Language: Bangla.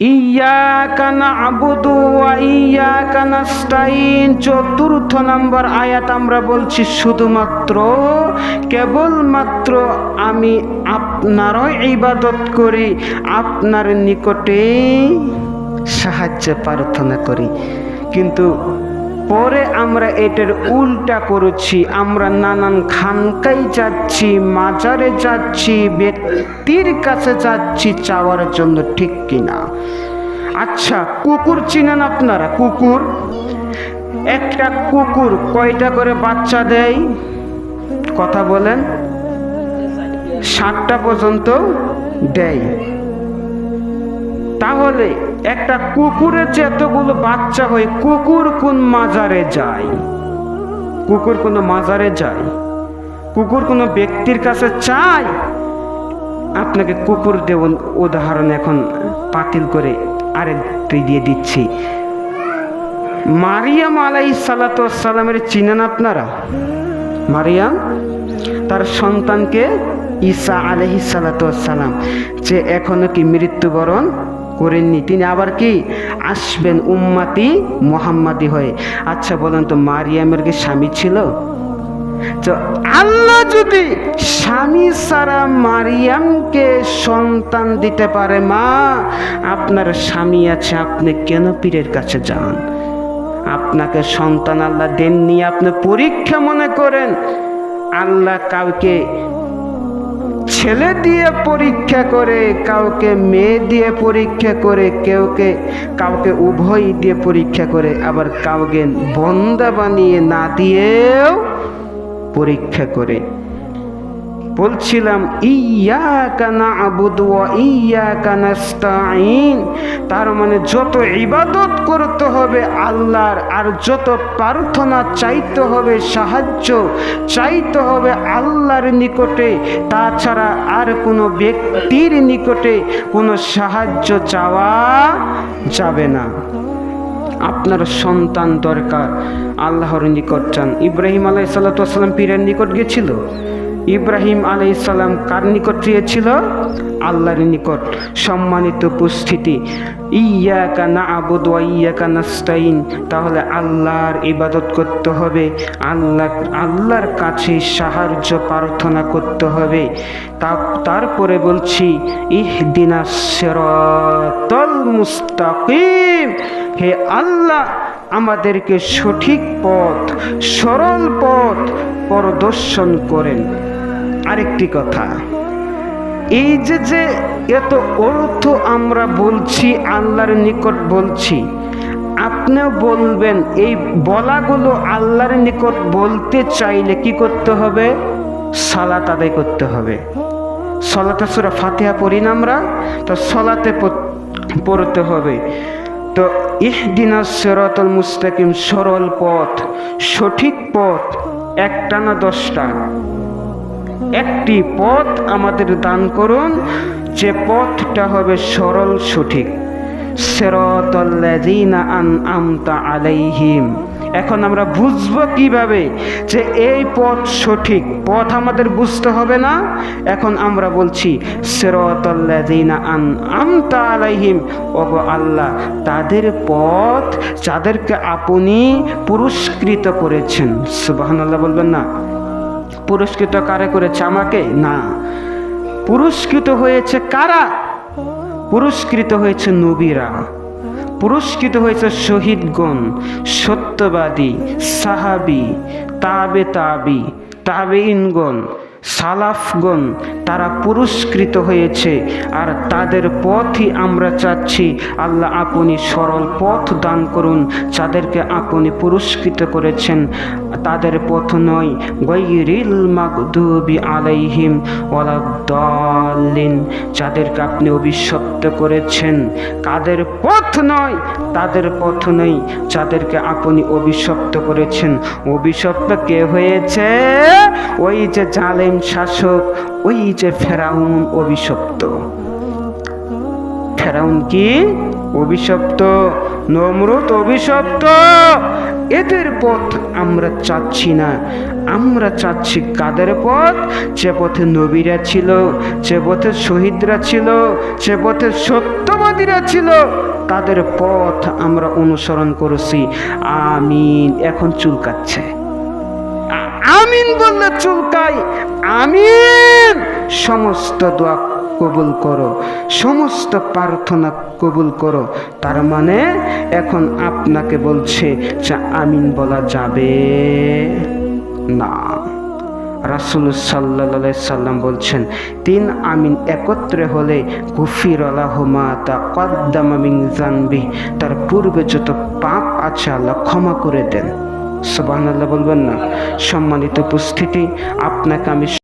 ইয়াকা নাবুদু ওয়া ইয়াকা নাস্তাইন চতুর্থ নম্বর আয়াত আমরা বলছি, শুধুমাত্র, কেবলমাত্র আমি আপনারই ইবাদত করি, আপনার নিকটে সাহায্য প্রার্থনা করি। কিন্তু পরে আমরা এটার উল্টা করেছি। আমরা নানান খানকাই যাচ্ছি, মাজারে যাচ্ছি, ব্যক্তির কাছে যাচ্ছি চাওয়ার জন্য, ঠিক কিনা? আচ্ছা কুকুর চিনেন আপনারা? কুকুর? একটা কুকুর কয়টা করে বাচ্চা দেয়? কথা বলেন। ষাটটা পর্যন্ত দেয়। তাহলে একটা কুকুরের যে এতগুলো বাচ্চা হয়, কুকুর কোন মাজারে যায়? কুকুর কোনো মাজারে যায়? কুকুর কোনো ব্যক্তির কাছে চায়? আপনাকে কুকুর দেব উদাহরণ এখন পাতিল করে আরেকটি দিয়ে দিচ্ছি। মারিয়াম আলাই সালাতামের চিনেন আপনারা? মারিয়াম, তার সন্তানকে ঈসা আলহি সালাতাম যে এখনও কি মৃত্যুবরণ করেননি। তিনি আবার কি? আসবেন উম্মাতি মোহাম্মাদি হয়ে। আচ্ছা বলেন তো মারিয়ামের কি স্বামী ছিল? তো আল্লাহ যদি স্বামী সারা মারিয়ামকে সন্তান দিতে পারে, মা, আপনার স্বামী আছে, আপনি কেন পীরের কাছে যান? আপনাকে সন্তান আল্লাহ দেননি, আপনি পরীক্ষা মনে করেন, আল্লাহ কাউকে ছেলে দিয়ে পরীক্ষা করে, কাউকে মেয়ে দিয়ে পরীক্ষা করে, কেউকে, কাউকে উভয় দিয়ে পরীক্ষা করে, আবার কাউকে বন্দা বানিয়ে না দিয়েও পরীক্ষা করে। বলছিলাম ইয়া কানা আবুদু ইয়া কানাস্তাইন তার মানে যত ইবাদত করতে হবে আল্লাহর, আর যত প্রার্থনা চাইতে হবে, সাহায্য চাইতে হবে আল্লাহর নিকটে, তাছাড়া আর কোনো ব্যক্তির নিকটে কোনো সাহায্য চাওয়া যাবে না। আপনার সন্তান দরকার, আল্লাহর নিকট চান। ইব্রাহিম আলাই সাল্লাম পীরের নিকট গেছিল? ইব্রাহিম আলাই সাল্লাম কার নিকট চেয়েছিল আল্লাহর নিকট। সম্মানিত উপস্থিতি। ইয়াকা না আবুদ ইয়াকা নাস্তাইন তাহলে আল্লাহর ইবাদত করতে হবে। আল্লাহ আল্লাহর কাছে সাহায্য প্রার্থনা করতে হবে। তা তারপরে বলছি, ইহদিনা মুস্তাকিম। হে আল্লাহ, আমাদেরকে সঠিক পথ, সরল পথ প্রদর্শন করেন। আরেকটি কথা। এই যে যে এত অর্থ আমরা বলছি, আল্লাহর নিকট বলছি, আপনিও বলবেন, এই বলাগুলো আল্লাহর নিকট বলতে চাইলে কি করতে হবে? সালাত আদায় করতে হবে। সলাতে সুরা ফাতেহা পড়ি না আমরা, তো সলাতে পড়তে হবে। তো ইহদিনা সেরতল মুস্তাকিম সরল পথ, সঠিক পথ একটা না দশটা। একটি পথ আমাদের দান করুন, যে পথটা হবে সরল সঠিক। আলাইহিম। এখন আমরা বুঝব কীভাবে যে এই পথ সঠিক, পথ আমাদের বুঝতে হবে না। এখন আমরা বলছি, সেরতল্লাযীনা আনআমতা আলাইহিম আল্লাহ, তাদের পথ যাদেরকে আপনি পুরস্কৃত করেছেন। সুবহানাল্লাহ বলবেন না। পুরস্কৃত কারে করেছে আমাকে? না। পুরস্কৃত হয়েছে কারা? পুরস্কৃত হয়েছে নবীরা। পুরস্কৃত হয়েছে শহীদগণ, সত্যবাদী, সাহাবি, তাবে তাবি তাবে ইনগণ সালাফগণ তারা পুরস্কৃত হয়েছে। আর তাদের পথই আমরা চাচ্ছি, আল্লাহ আপনি সরল পথ দান করুন, যাদেরকে আপনি পুরস্কৃত করেছেন। তাদের পথ নয় গৈরিল মাকদুবি আলাইহিম ওয়ালাদ্দাল্লিন যাদেরকে আপনি অভিশপ্ত করেছেন। কাদের পথ নয়, তাদের পথ নেই, যাদেরকে আপনি অভিশপ্ত করেছেন। অভিশপ্ত কে হয়েছে? ওই যে জালেম শাসক ওই যে ফেরাউন অভিশপ্ত। ফেরাউন কি? অভিশপ্ত নমরুদ অভিশপ্ত। এদের পথ আমরা চাচ্ছি না। আমরা চাচ্ছি কাদের পথ? যে পথে নবীরা ছিল, যে পথে শহীদরা ছিল, যে পথে সত্যবাদীরা ছিল, তাদের পথ আমরা অনুসরণ করেছি। আমিন। এখন চুলকাচ্ছে। আমিন বললে চুলকাই আমিন! সমস্ত দোয়া কবুল করো, সমস্ত প্রার্থনা কবুল করো। তার মানে এখন আপনাকে বলছে যে আমিন বলা যাবে না। রাসুল সাল্লা সাল্লাম বলছেন, তিন আমিন একত্রে হলে গুফির আলাহমা তা কদ্দামিং জানবি তার পূর্বে যত পাপ আছে আল্লাহ ক্ষমা করে দেন। সুবাহ বলবেন না। সম্মানিত উপস্থিতি, আপনাকে আমি